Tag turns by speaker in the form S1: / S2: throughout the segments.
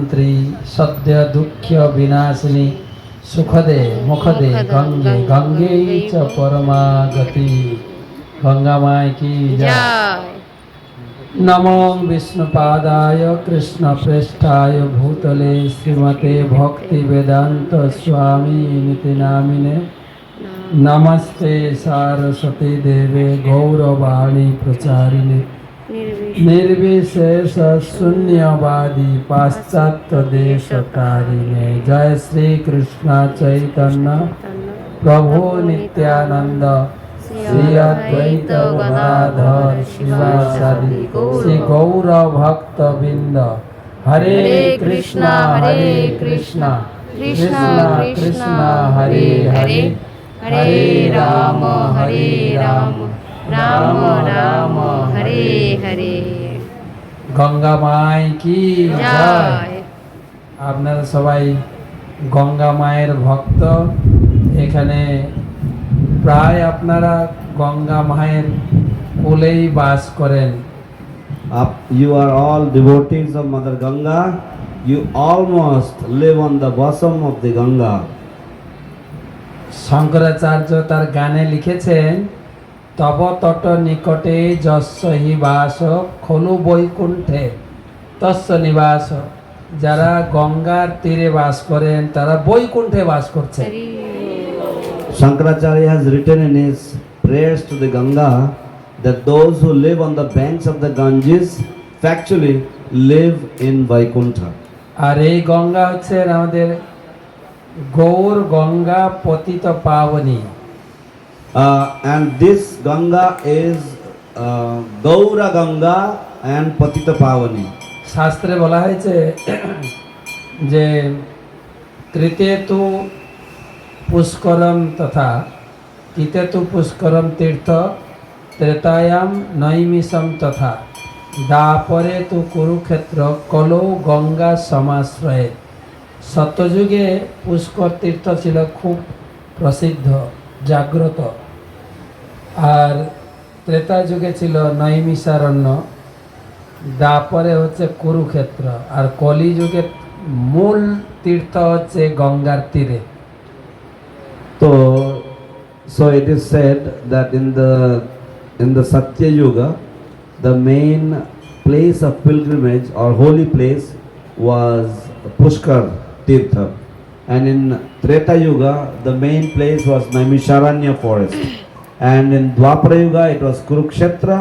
S1: मन्त्री सद्य दुःख विनाशिनी सुखदे मुखदे गङ्गे गङ्गे
S2: च
S1: परमागति। गङ्गामायकी जय। नमो विष्णुपादाय कृष्णप्रेष्ठाय भूतले श्रीमते भक्तिवेदान्त स्वामी इति नामिने नमस्ते सारस्वती देवे
S2: गौरवाणी
S1: प्रचारिने নির্বিশেষ শূন্যবাদী পাশ্চাত্য দেশ তারিণে জয় শ্রী কৃষ্ণ চৈতন্য প্রভু নিত্যানন্দ শ্রী অদ্বৈত গদাধর শিবাচারি শ্রী গৌর ভক্তবৃন্দ হরে কৃষ্ণ হরে কৃষ্ণ কৃষ্ণ কৃষ্ণ হরে হরে
S2: হরে রাম হরে রাম রাম রাম হরে হরে।
S1: গঙ্গা মায় কি আপনারা সবাই গঙ্গা মায়ের ভক্ত। এখানে প্রায় আপনারা গঙ্গা মায়ের কোলেই বাস করেন।
S3: Up you are all devotees of mother Ganga you almost live on the bosom of the Ganga
S1: Shankaracharya তার গানে লিখেছেন তব তট নিকটে যস্য হি বাস খলু বৈকুণ্ঠে তস্য নিবাস যারা গঙ্গার তীরে বাস করেন তারা বৈকুণ্ঠে বাস করছেন
S2: Hari
S3: Shankaracharya has written in his prayers to the Ganga that those who live on the banks of the Ganges factually live in Vaikuntha.
S1: আর এই গঙ্গা হচ্ছে আমাদের গৌর গঙ্গা পতিত পাবনী
S3: Uh, and this Ganga is uh, Gaura Ganga and Patita Pavani.
S1: শাস্ত্রে বলা হয়েছে যে কৃতে তু পুষ্করম তথা কিতে তু পুষ্করম তীর্থ ত্রেতায়াম নৈমিষম তথা দাপরে তু কুরুক্ষেত্র কলৌ গঙ্গা সমাশ্রয়ে সত্যযুগে পুষ্কর তীর্থ ছিল খুব প্রসিদ্ধ জাগ্রত আর ত্রেতা যুগে ছিল নৈমিষারণ্য দাপরে হচ্ছে কুরুক্ষেত্র আর কলি যুগে মূল তীর্থ হচ্ছে গঙ্গার তীরে
S3: so it is said that in the in the Satya Yuga, the main place of pilgrimage or holy place was Pushkar Tirtha, and in Treta Yuga, the main place was Naimisharanya forest, and in Dwapara Yuga, it was Kurukshetra,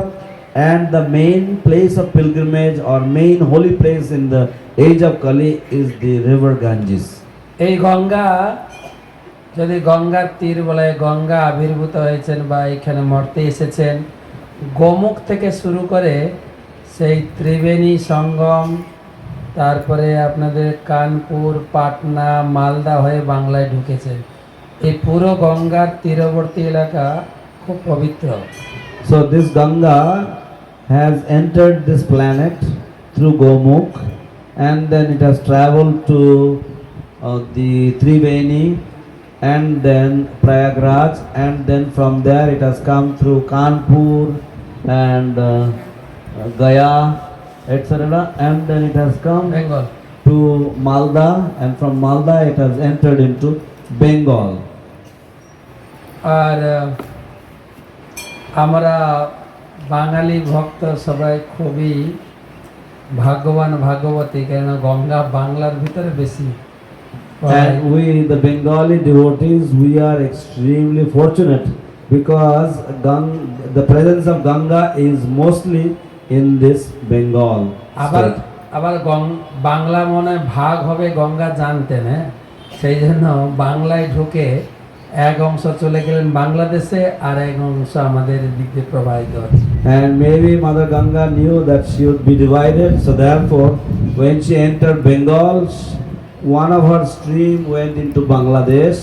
S3: and the main place of pilgrimage or main holy place in the age of Kali is the river Ganges.
S1: এই গঙ্গা যদি গঙ্গার তীর বলে গঙ্গা আবির্ভূত হয়েছেন বা এখানে মর্তে এসেছেন গোমুখ থেকে শুরু করে সেই ত্রিবেণী সঙ্গম তারপরে আপনাদের কানপুর পাটনা মালদা হয়ে বাংলায় ঢুকেছে এই পুরো গঙ্গার তীরবর্তী এলাকা খুব পবিত্র
S3: So this Ganga has entered this planet through Gomukh and then it has traveled to uh, the Triveni and then Prayagraj and then from there it has come through Kanpur and uh, uh, Gaya etc and then it has come
S1: Bengal
S3: to Malda and from Malda it has entered into Bengal.
S1: আর আহ, আমরা বাঙালি ভক্ত সবাই খুবই ভাগ্যবান ভাগ্যবতী কেন গঙ্গা বাংলার ভিতরে বেশি
S3: And we, the Bengali devotees, we are extremely fortunate because Gang, the presence of Ganga is mostly in this Bengal
S1: আবার
S3: state.
S1: আবার বাংলা মনে ভাগ হবে গঙ্গা জানতেন হ্যাঁ সেই জন্য বাংলায় ঢুকে এক অংশ চলে গেলেন বাংলাদেশে আর এক অংশ আমাদের দিক প্রবাহিত হচ্ছে
S3: And maybe Mother Ganga knew that she would be divided, so therefore, when she entered Bengal, one of her stream went into Bangladesh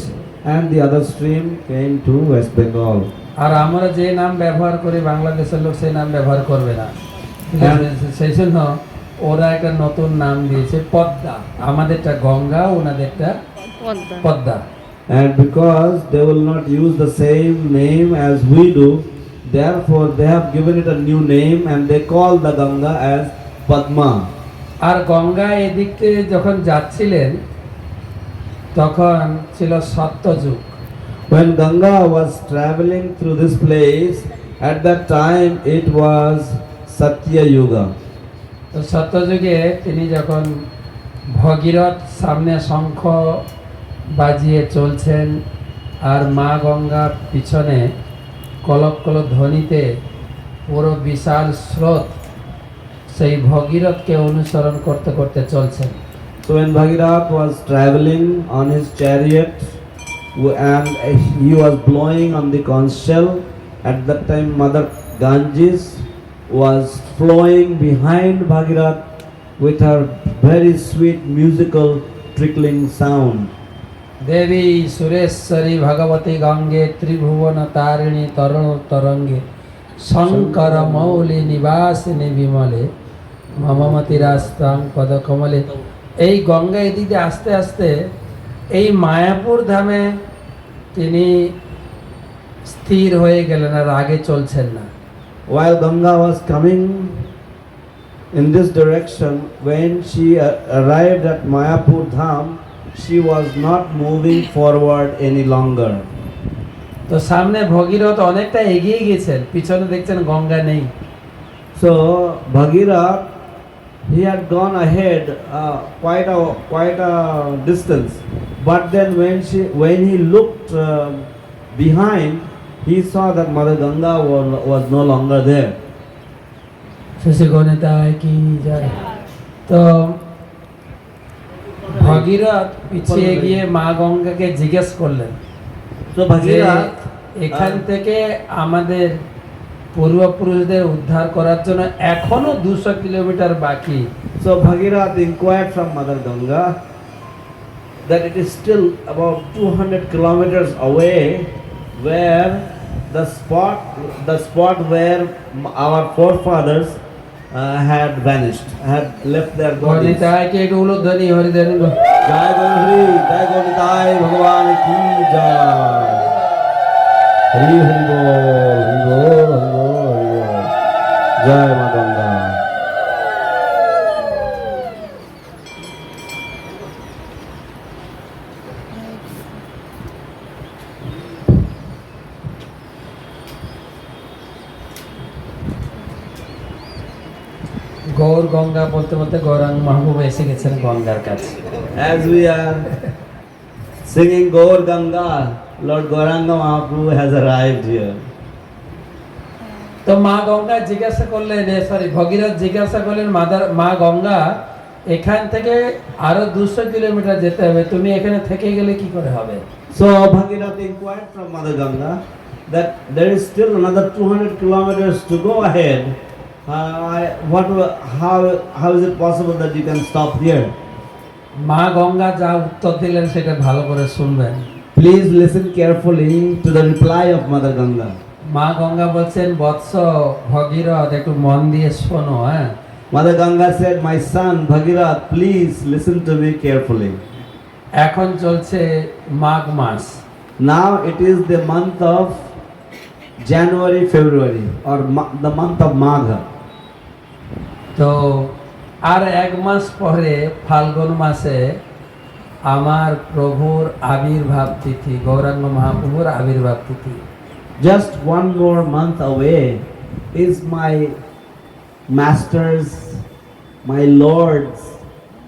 S3: and the other stream came to West Bengal.
S1: আর আমরা যে নাম ব্যবহার করি বাংলাদেশের লোক সেই নাম ব্যবহার করবে না
S3: হ্যাঁ।
S1: সেই জন্য ওরা একটা নতুন নাম দিয়েছে পদ্মা আমাদেরটা Ganga ওনাদেরটা
S2: Padma
S1: Padma
S3: And because they will not use the same name as we do, therefore they have given it a new name and they call the Ganga as Padma.
S1: আর গঙ্গা এদিক যখন যাচ্ছিলেন তখন ছিল সত্যযুগ
S3: When Ganga was traveling through this place, at that time it was Satya Yuga.
S1: তো সত্যযুগে তিনি যখন ভগীরথ সামনে শঙ্খ বাজিয়ে চলছেন আর মা গঙ্গার পিছনে কলক কলক ধ্বনিতে পুরো বিশাল স্রোত সেই ভগীরথকে অনুসরণ করতে করতে চলছেন।
S3: So and Bhagirath was travelling on his chariot and he was blowing on the conch shell at the time mother Ganges was flowing behind Bhagirath with a very sweet musical trickling sound
S1: দেবী সুরেশ্বরী ভগবতী গঙ্গে ত্রিভুবন তারিণী তরণ তরঙ্গে শঙ্কর মৌলি নিবাসিনী বিমলে মমমতি রাস্তাং পদকমলে। এই গঙ্গা এদিকে আস্তে আস্তে এই মায়াপুর ধামে তিনি স্থির হয়ে গেলেন আর আগে চলছেন না।
S3: Ganga was coming in this direction, when she uh, arrived at Mayapur Dham, she was not moving forward any longer.
S1: তো সামনে ভগীরথ অনেকটা এগিয়ে গেছেন পিছনে দেখছেন গঙ্গা নেই
S3: So Bhagirath, he had gone ahead uh, quite a quite a distance, but then when she when he looked uh, behind, he saw that Mother Ganga was, was no longer there.
S1: শেষে গণিতায় কি যায় তো Bhagirath পিছিয়ে গিয়ে মা গঙ্গাকে জিজ্ঞেস করলেন
S3: So
S1: যে এখান থেকে আমাদের পূর্বপুরুষদের উদ্ধার করার জন্য এখনও দুশো কিলোমিটার বাকি
S3: so Bhagirath inquired from Mother Ganga that it is still about 200 kilometers away where the spot the spot where m- our forefathers had vanished, had left their bodies. Jai Gauri, Jai Gauri Tai, Bhagavan Ki Jai. Hari Hari Bol, Hari Bol, Hari Bol, Hari Bol. Jai
S1: ঠাকুর গঙ্গা বলতে বলতে গৌরাঙ্গ মাহবুব এসে গেছেন গঙ্গার কাছে। তো মা গঙ্গা জিজ্ঞাসা করলেন সরি ভগীরথ জিজ্ঞাসা করলেন মাদার মা গঙ্গা এখান থেকে আরও দুশো কিলোমিটার যেতে হবে তুমি এখানে থেকে গেলে কি করে হবে?
S3: What, how, how is it possible that you can stop here?
S1: মা গঙ্গা যা উত্তর দিলেন সেটা ভালো করে শুনবেন
S3: Please listen carefully to the reply of Mother Ganga.
S1: মা গঙ্গা বলছেন বৎস ভগীরথ একটু মন দিয়ে শোনো হ্যাঁ
S3: Mother Ganga said, My son Bhagirath, please listen to me carefully.
S1: এখন চলছে মাঘ মাস
S3: Now it is the month of January, February, or ma- the month of Magha.
S1: তো আর এক মাস পরে ফাল্গুন মাসে আমার প্রভুর আবির্ভাব তিথি গৌরাঙ্গ মহাপ্রভুর আবির্ভাব তিথি
S3: just one more month away is my master's, my lord's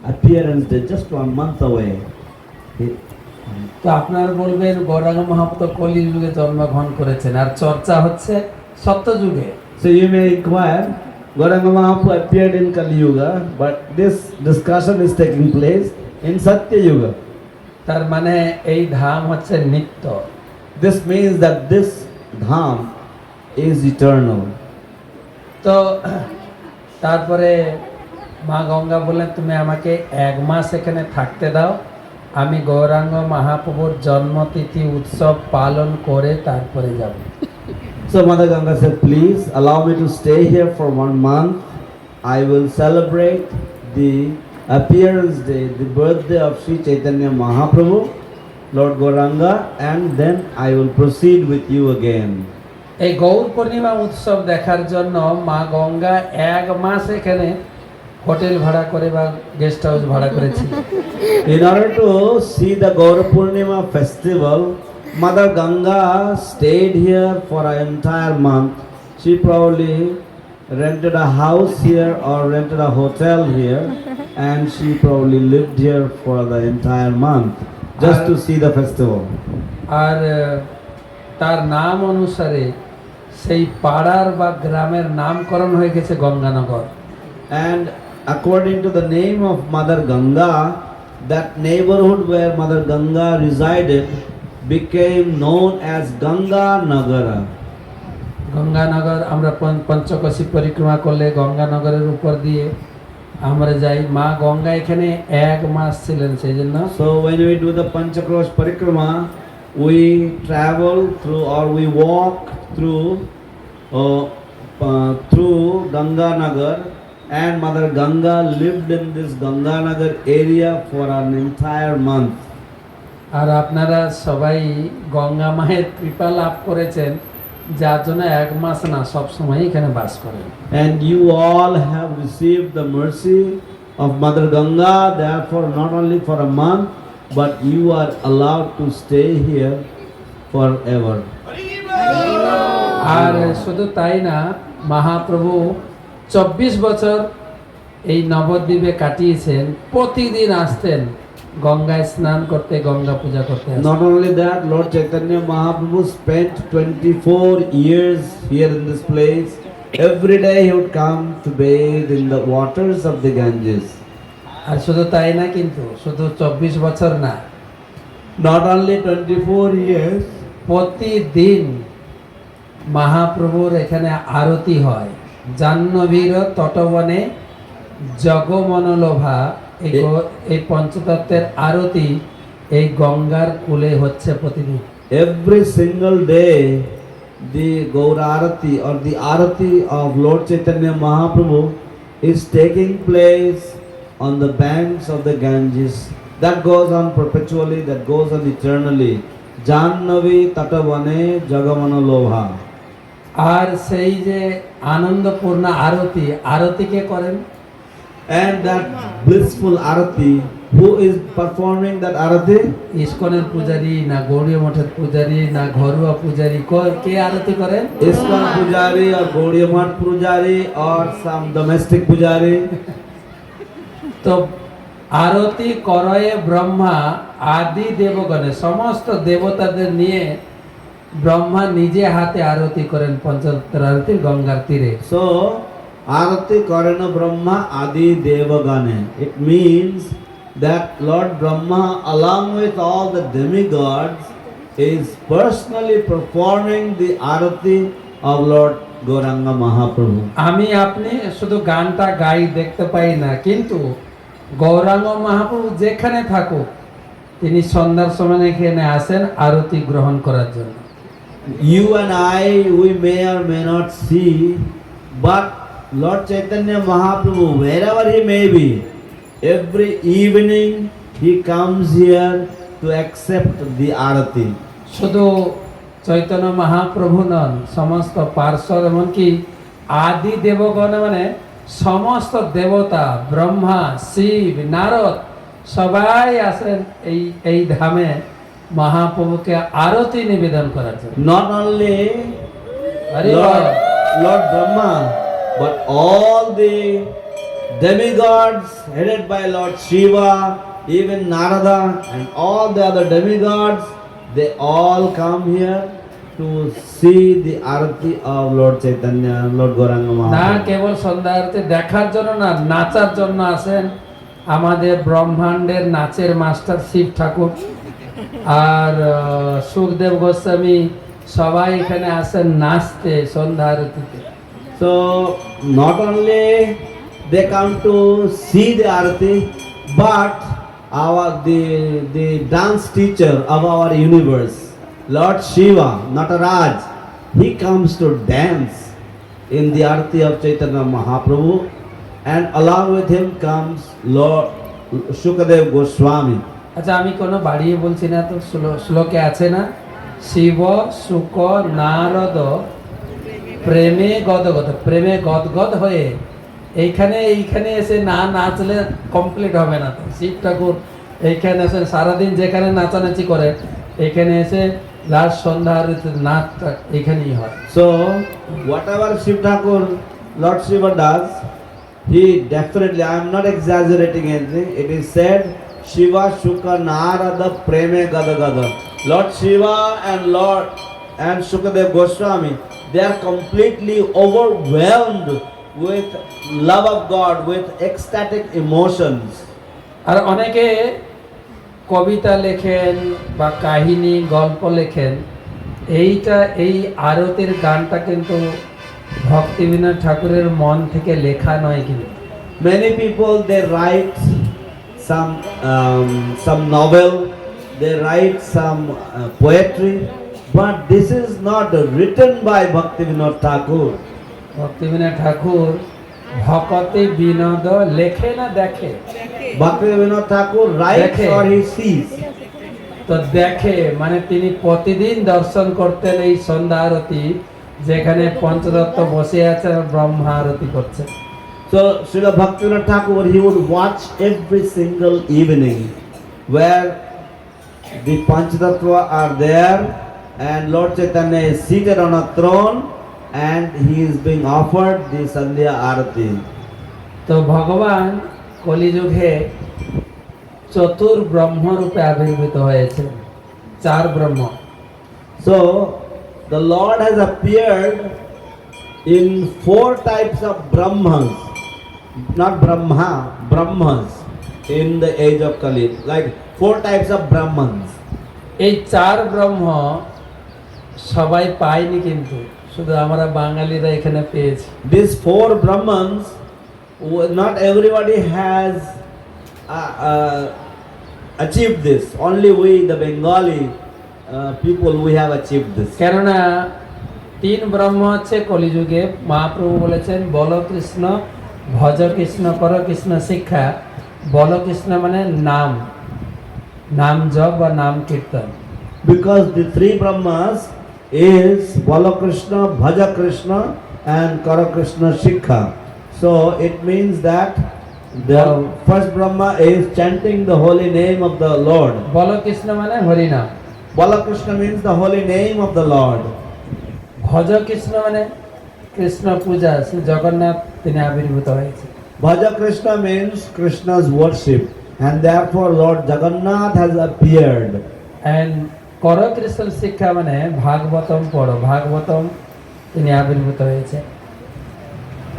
S3: appearance day. Just one month away.
S1: তো আপনারা বলবেন গৌরাঙ্গ মহাপ্রভু কলি যুগে জন্মগ্রহণ করেছেন আর চর্চা হচ্ছে সত্যযুগে
S3: So you may inquire, Gauranga Mahaprabhu appeared in Kali Yuga, but this discussion is taking place in Satya Yuga.
S1: তার মানে এই ধাম হচ্ছে নিত্য
S3: This means that this dham is eternal.
S1: তো তারপরে মা গঙ্গা বললেন তুমি আমাকে এক মাস এখানে থাকতে দাও আমি গৌরাঙ্গ মহাপ্রভুর জন্মতিথি উৎসব পালন করে তারপরে যাব
S3: So Mother Ganga said, please allow me to stay here for one month. I will celebrate the appearance day, the birthday of Sri Chaitanya Mahaprabhu, Lord Goranga, and then I will proceed with you again.
S1: এই গৌর পূর্ণিমা উৎসব দেখার জন্য মা গঙ্গা এক মাস এখানে hotel ভাড়া করে বা গেস্ট হাউস ভাড়া করেছি
S3: In order to see the Gaura Purnima festival, Mother Ganga stayed here for an entire month. She probably rented a house here or rented a hotel here, and she probably lived here for the entire month just to see the festival.
S1: আর তার নাম অনুসারে সেই পাড়ার বা গ্রামের নামকরণ হয়ে গেছে Ganganagar
S3: And according to the name of Mother Ganga, that neighborhood where Mother Ganga resided became known as Ganga Nagara.
S1: Ganganagar আমরা পঞ্চ- পঞ্চকোশী পরিক্রমা করলে গঙ্গানগরের উপর দিয়ে আমরা যাই মা গঙ্গা এখানে এক মাস ছিলেন সেই জন্য
S3: So when we do the Panchakrosh Parikrama, we travel through or we walk through uh, uh, through Ganga Nagar and Mother Ganga lived in this Ganga Nagar area for an entire month.
S1: আর আপনারা সবাই গঙ্গা মায়ের কৃপা লাভ করেছেন যার জন্য এক মাস না সব সময় এখানে বাস করেন
S3: And you all have received the mercy of Mother Ganga, therefore, not only for a month, but you are allowed to stay here forever.
S1: আর শুধু তাই না মহাপ্রভু চব্বিশ বছর এই নবদ্বীপে কাটিয়েছেন প্রতিদিন আসতেন গঙ্গায় স্নান করতে গঙ্গা পূজা করতে
S3: not only that lord Chaitanya Mahaprabhu spent twenty four years here in this place every day he come to bathe in the waters of the Ganges
S1: আর শুধু তাই না কিন্তু শুধু চব্বিশ বছর না
S3: not only twenty four years
S1: প্রতিদিন মহাপ্রভুর এখানে আরতি হয়। জাহ্নভীর তটবনে জগমনলোভা এই পঞ্চতত্ত্বের আরতি এই গঙ্গার কুলে হচ্ছে প্রতিদিন।
S3: Every single day the Gaur arati or the arati of lord Chaitanya Mahaprabhu is taking place on the banks of the Ganges that goes on perpetually that goes on eternally Jahnavi তটবনে জগমন লোভা
S1: আর সেই যে আনন্দপূর্ণ আরতি আরতিকে করেন?
S3: And that blissful Arati, who is performing that Arati?
S1: ইস্কনের পূজারি না গৌরীয় মঠের পূজারি না ঘরোয়া পূজারি ক- আরতি করেন
S3: ISKCON Pujari or Gaudiya Math Pujari or some domestic Pujari.
S1: তো আরতি করয়ে ব্রহ্মা আদি দেবগণে সমস্ত দেবতাদের নিয়ে ব্রহ্মা নিজে হাতে আরতি করেন পঞ্চতত্ত্বের আরতি গঙ্গার তীরে
S3: So, Arati Karana Brahma Adi Devagane. It means that Lord Brahma, along with all the demigods, is personally performing the Arati of Lord Gauranga Mahaprabhu.
S1: আমি আপনি শুধু গানটা গাই দেখতে পাই না কিন্তু গৌরাঙ্গ মহাপ্রভু যেখানে থাকুক তিনি সন্ধ্যার সময় এখানে আসেন আরতি গ্রহণ করার জন্য
S3: You and I, we may or may not see, but Lord Chaitanya Mahaprabhu, wherever he may be, every evening he comes here to accept the Arati.
S1: শুধু চৈতন্য মহাপ্রভু নন সমস্ত পার্শ্বদ এমনকি আদি দেবগণ মানে সমস্ত দেবতা ব্রহ্মা শিব নারদ সবাই আসেন এই এই ধামে মহাপ্রভুকে আরতি নিবেদন করার জন্য
S3: Lord,
S1: বাবা,
S3: Lord Brahma, but all the demigods headed by Lord Shiva, even Narada, and all the other demigods, they all come here to see the arati of Lord Chaitanya, Lord Gauranga
S1: না
S3: Mahaprabhu.
S1: কেবল সন্ধ্যা আরতি দেখার জন্য না নাচার জন্য আসেন আমাদের ব্রহ্মাণ্ডের নাচের মাস্টার শিব ঠাকুর আর সুখদেব গোস্বামী সবাই এখানে আসেন নাচতে সন্ধ্যা আরতিতে
S3: So not only they come to see the arati, but our the the dance teacher of our universe, Lord Shiva, Nataraj, he comes to dance in the arati of Chaitanya Mahaprabhu, and along with him comes Lord Shukadev Goswami.
S1: আচ্ছা আমি কোনো বাড়িয়ে বলছি না তো slow- শ্লোকে আছে না শিব শুক নারদ প্রেমে গদগদ প্রেমে গদগদ হয়ে এইখানে এইখানে এসে না নাচলে কমপ্লিট হবে না শিব ঠাকুর এইখানে এসে সারাদিন যেখানে নাচানাচি করে এখানে এসে লাস্ট সন্ধ্যা নাচটা এখানেই হয়।
S3: So whatever Shiva Thakur lord Shiva does he definitely I am not exaggerating anything it is said Shiva Shuk Narad প্রেমে গদগদ lord Shiva and lord and Shukdev Goswami they are completely overwhelmed with love of God, with ecstatic emotions.
S1: আর অনেকে কবিতা লেখেন বা কাহিনী গল্প লেখেন এইটা এই আরতির গানটা কিন্তু ভক্তিবিনোদ ঠাকুরের মন থেকে লেখা নয় কিন্তু
S3: Many people they write some um, some novel, they write some uh, poetry, but this is not written by Bhakti Vinod Thakur.
S1: Bhaktivinod ঠাকুর ভকতে বিনোদ লেখে না দেখে
S3: Bhakti Vinod Thakur writes
S1: Dekhe.
S3: or he sees.
S1: তো দেখে মানে তিনি প্রতিদিন দর্শন করতেন এই সন্ধ্যা আরতি যেখানে পঞ্চদত্ত বসে আছে আর ব্রহ্মা আরতি করছে
S3: So Srila Bhakti Vinod Thakur he would watch every single evening where the Panchatattva are there and Lord Chaitanya is seated on a throne and he is being offered the Sandhya Arati.
S1: তো ভগবান কলিযুগে চতুর ব্রহ্মরূপে আবির্ভূত হয়েছে চার ব্রহ্ম
S3: So the Lord has appeared in four types of Brahmas, not Brahma, Brahmas in the age of Kali, like four types of Brahmans.
S1: এই চার ব্রহ্ম সবাই পায়নি কিন্তু শুধু আমরা বাঙালিরা এখানে পেয়েছি
S3: not everybody has uh, uh, achieved this. Only we, the Bengali uh, people, we have achieved this.
S1: কেননা তিন ব্রহ্ম হচ্ছে কলিযুগে মহাপ্রভু বলেছেন বল কৃষ্ণ ভজ কৃষ্ণ কর কৃষ্ণ শিক্ষা বল কৃষ্ণ মানে নাম নাম জপ বা নাম কীর্তন
S3: Because the three Brahmas is Balakrishna, Bhaja Krishna and Kara Krishna Shikha. So it means that the first Brahma is chanting the holy name of the Lord.
S1: Krishna মানে হরিনাম
S3: Balakrishna means the holy name of the Lord.
S1: Bhaja Krishna মানে Krishna Puja, Shri Jagannath, তিনি আবির্ভূত
S3: Bhaja Krishna means Krishna's worship and therefore Lord Jagannath has appeared.
S1: And কর কৃষ্ণ শিক্ষা মানে ভাগবতম পড়ো ভাগবতম তিনি আবির্ভূত হয়েছে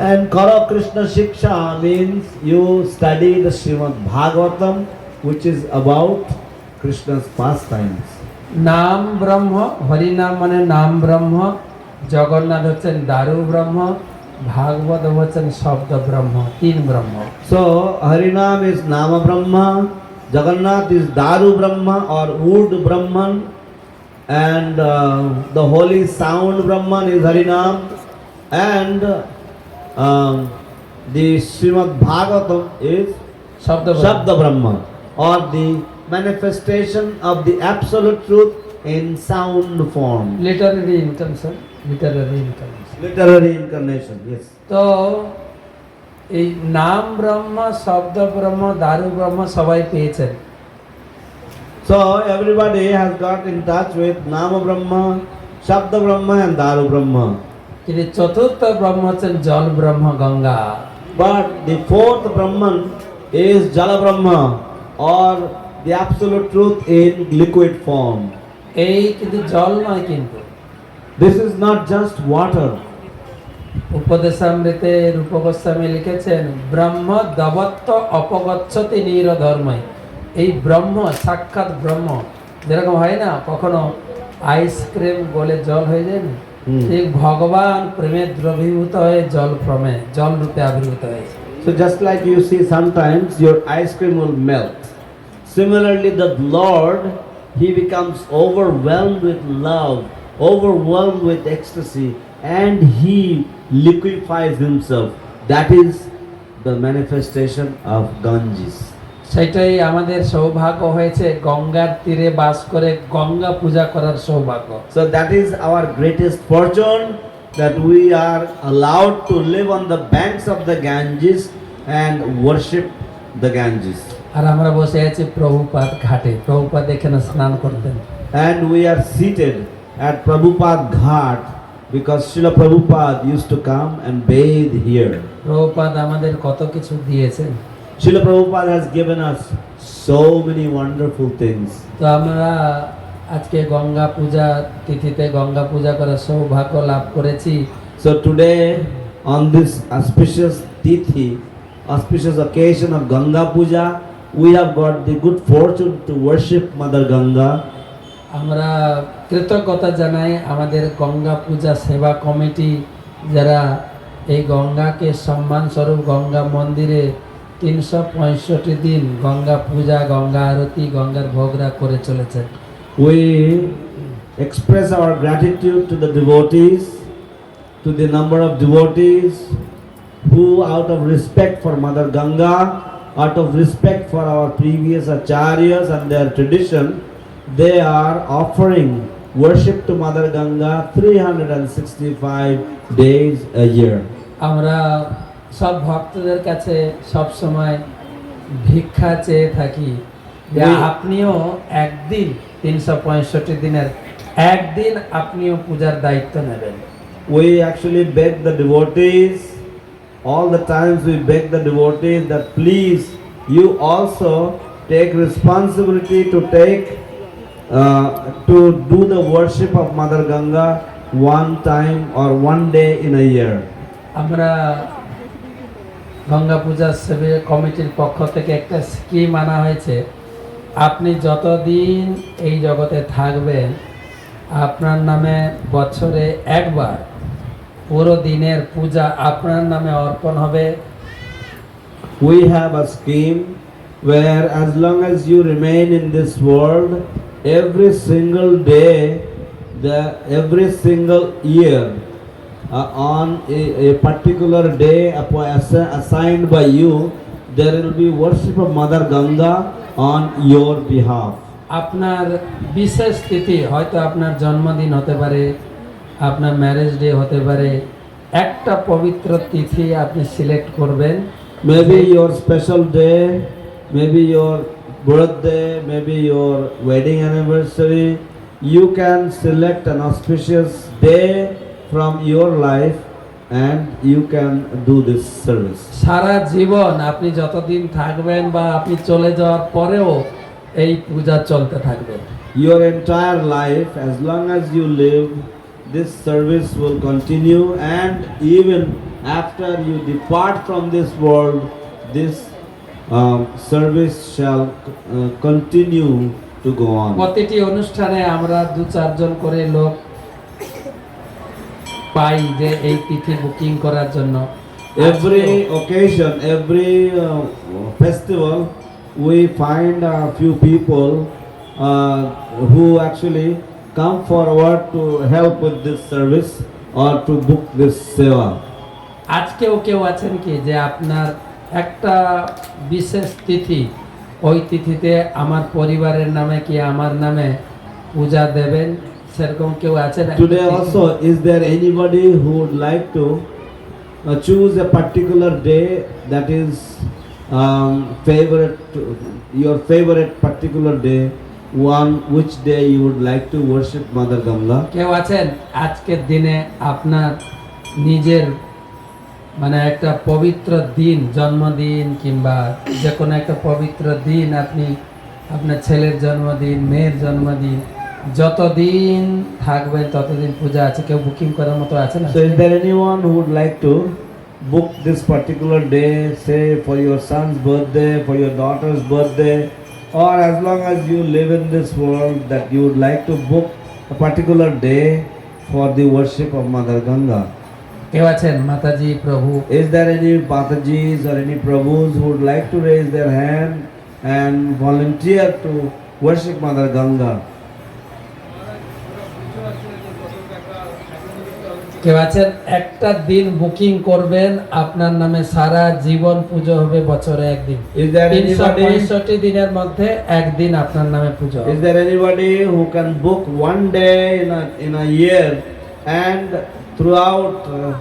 S3: And Kara Krishna Shiksha means you study the Srimad Bhagavatam which is about Krishna's pastimes.
S1: নাম ব্রহ্ম হরিনাম মানে নাম ব্রহ্ম জগন্নাথ হচ্ছেন দারু ব্রহ্ম ভাগবত হচ্ছেন শব্দ ব্রহ্ম তিন ব্রহ্ম
S3: So Harinam is Nama Brahma, Jagannath is daru Brahma or wood Brahman and the holy sound Brahman is Harinam and the Shrimad Bhagavat is
S1: shabda
S3: shabda Brahma or the manifestation of the absolute truth in sound form
S1: literally income sir literally
S3: income literally incarnation yes
S1: तो এই নাম ব্রহ্ম শব্দ ব্রহ্ম দারু ব্রহ্ম সবাই পেয়েছেন
S3: So everybody has got in touch with Nama Brahma, Shabda Brahma and Daru Brahma.
S1: কিন্তু চতুর্থ ব্রহ্ম হচ্ছেন জল ব্রহ্ম Ganga
S3: But the fourth Brahman is Jala Brahma or the absolute truth in liquid form.
S1: এই কিন্তু জল নয় কিন্তু
S3: This is not just water.
S1: উপদেশামৃতে Rupa Goswami লিখেছেন ব্রহ্ম দবত্ত অপগচ্ছতি নিরধর্ময় এই ব্রহ্ম সাক্ষাৎ ব্রহ্ম যেরকম হয় না কখনো আইসক্রিম গলে জল হয়ে যায় না ঠিক ভগবান প্রেমে দ্রবীভূত হয়ে জল ক্রমে জল রূপে আবির্ভূত হয়েছে
S3: So just like you see sometimes your ice cream will melt. Similarly the Lord, He becomes overwhelmed with love, overwhelmed with ecstasy and he liquefies himself. That is the manifestation of Ganges.
S1: সেটাই আমাদের সৌভাগ্য হয়েছে গঙ্গার তীরে বাস করে গঙ্গা পূজা করার সৌভাগ্য।
S3: So that is our greatest fortune that we are allowed to live on the banks of the Ganges and worship the Ganges
S1: আর আমরা বসে আছি প্রভুপাদ ঘাটে। প্রভুপাদ এখানে স্নান করতেন।
S3: And we are seated at Prabhupada Ghat because Srila Prabhupada used to come and bathe here.
S1: Prabhupada আমাদের কত কিছু দিয়েছেন
S3: Srila Prabhupada has given us so many wonderful things.
S1: তো আমরা আজকে গঙ্গা পূজা তিথিতে গঙ্গা পূজা করার সৌভাগ্য লাভ করেছি
S3: So today, on this auspicious tithi, auspicious occasion of Ganga Puja, we have got the good fortune to worship Mother Ganga.
S1: আমরা কৃতজ্ঞতা জানাই আমাদের গঙ্গা পূজা সেবা কমিটি যারা এই গঙ্গাকে সম্মানস্বরূপ গঙ্গা মন্দিরে তিনশো পঁয়ষট্টি দিন গঙ্গা পূজা, গঙ্গা আরতি, গঙ্গার ভোগরা করে চলেছে
S3: we express our gratitude to the devotees to the number of devotees who out of respect for mother Ganga out of respect for our previous acharyas and their tradition they are offering worship to Mother Ganga 365 days a year.
S1: আমরা সব ভক্তদের কাছে সব সময় ভিক্ষা চেয়ে থাকি যে
S3: We-
S1: আপনিও একদিন তিনশো পঁয়ষট্টি দিনের একদিন আপনিও পূজার দায়িত্ব নেবেন
S3: We actually beg the devotees, all the times we beg the devotees that please you also take responsibility to take uh, to do the worship of Mother Ganga one time or one day in a year.
S1: আমরা গঙ্গা পূজা সেবে কমিটির পক্ষ থেকে একটা scheme আনা হয়েছে আপনি যতদিন এই জগতে থাকবেন আপনার নামে বছরে একবার পুরো দিনের পূজা আপনার নামে অর্পণ হবে
S3: We have a scheme where as long as you remain in this world, every single day, the every single year, uh, on a, a particular day assigned by you, there will be worship of Mother Ganga on your behalf.
S1: আপনার বিশেষ তিথি হয়তো আপনার জন্মদিন হতে পারে আপনার marriage day হতে পারে একটা পবিত্র তিথি আপনি সিলেক্ট করবেন
S3: Maybe your special day, maybe your birthday, maybe your wedding anniversary. You can select an auspicious day from your life and you can do this service.
S1: সারা জীবন আপনি যতদিন থাকবেন বা আপনি চলে যাওয়ার পরেও এই পূজা চলতে থাকবে
S3: Your entire life, as long as you live, this service will continue, and even after you depart from this world, this um, service shall uh, continue to go on.
S1: প্রতিটি অনুষ্ঠানে আমরা দু চারজন করে লোক পাই যে এই তিথি বুকিং করার জন্য
S3: Every occasion, every uh, festival, we find a few people uh, who actually come forward to help with this service or to book this seva.
S1: আজকেও কেউ আছেন কি যে আপনার একটা বিশেষ তিথি ওই তিথিতে আমার পরিবারের নামে কি আমার নামে পূজা দেবেন? সেরকম কেউ আছে
S3: না today is there anybody who would to choose a particular day that is favourite your favourite particular day one which day you would to worship mother Ganga
S1: কেউ আছেন? আজকের দিনে আপনার নিজের মানে একটা পবিত্র দিন জন্মদিন কিংবা যে কোনো একটা পবিত্র দিন আপনি আপনার ছেলের জন্মদিন মেয়ের জন্মদিন যতদিন থাকবেন ততদিন পূজা আছে কেউ বুকিং করার মতো আছে না
S3: is there anyone who would like to book this particular day, say for your son's birthday, for your daughter's birthday, or as long as you live in this world, that you would like to book a particular day for the worship of Mother Ganga?
S1: কেউ আছেন মাতাজি প্রভু
S3: Is there any Patajis or any Prabhus who would like to raise their hand and volunteer to worship Mother Ganga?
S1: কেউ আছেন একটা দিন booking করবেন আপনার নামে সারা জীবন পুজো হবে বছরে একদিন? পঁয়ষট্টি দিনের মধ্যে একদিন আপনার নামে পুজো
S3: anybody who can book one day in a, in a year and throughout uh,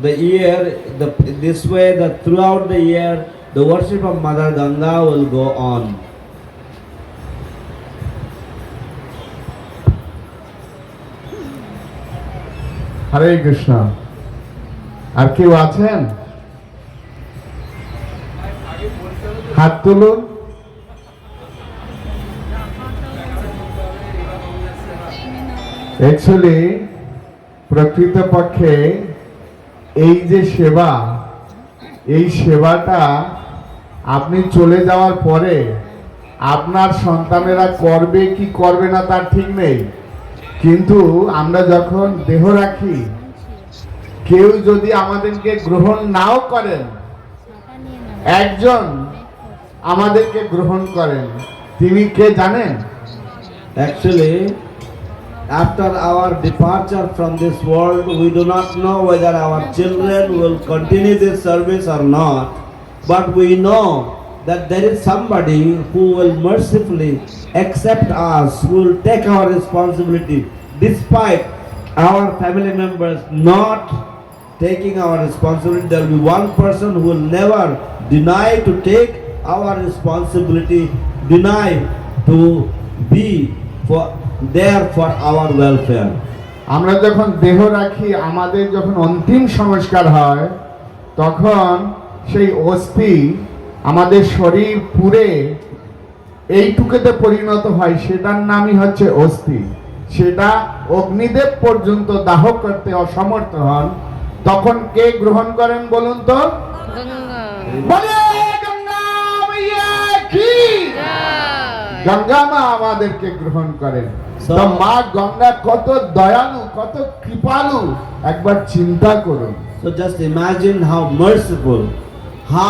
S3: the year, the, this way that throughout the year, the worship of Mother Ganga will go on.
S4: Hare Krishna আর কেউ আছেন হাত তুলুন actually প্রকৃতপক্ষে এই যে সেবা এই সেবাটা আপনি চলে যাওয়ার পরে আপনার সন্তানেরা করবে কি করবে না তার ঠিক নেই। কিন্তু আমরা যখন দেহ রাখি কেউ যদি আমাদেরকে গ্রহণ নাও করেন একজন আমাদেরকে গ্রহণ করেন তিনি কে জানেন?
S3: Actually, after our departure from this world, we do not know whether our children will continue this service or not. But we know that there is somebody who will mercifully accept us, who will take our responsibility despite our family members not taking our responsibility. There will be one person who will never deny to take our responsibility, deny to be for there for our welfare.
S4: আমরা যখন দেহ রাখি আমাদের যখন অন্তিম সংস্কার হয় তখন সেই অস্থি আমাদের শরীর পুরে এইটুকুতে পরিণত হয় সেটার নামই হচ্ছে অস্থি সেটা অগ্নিদেব পর্যন্ত দাহ করতে অসমর্থ হন তখন কে গ্রহণ করেন বলুন তো
S2: গঙ্গা
S4: বলে গঙ্গা মাইয়া কি। গঙ্গা মা আমাদেরকে গ্রহণ করেন। তো মা গঙ্গা কত দয়ালু কত কৃপালু একবার চিন্তা করুন।
S3: So just imagine how merciful, how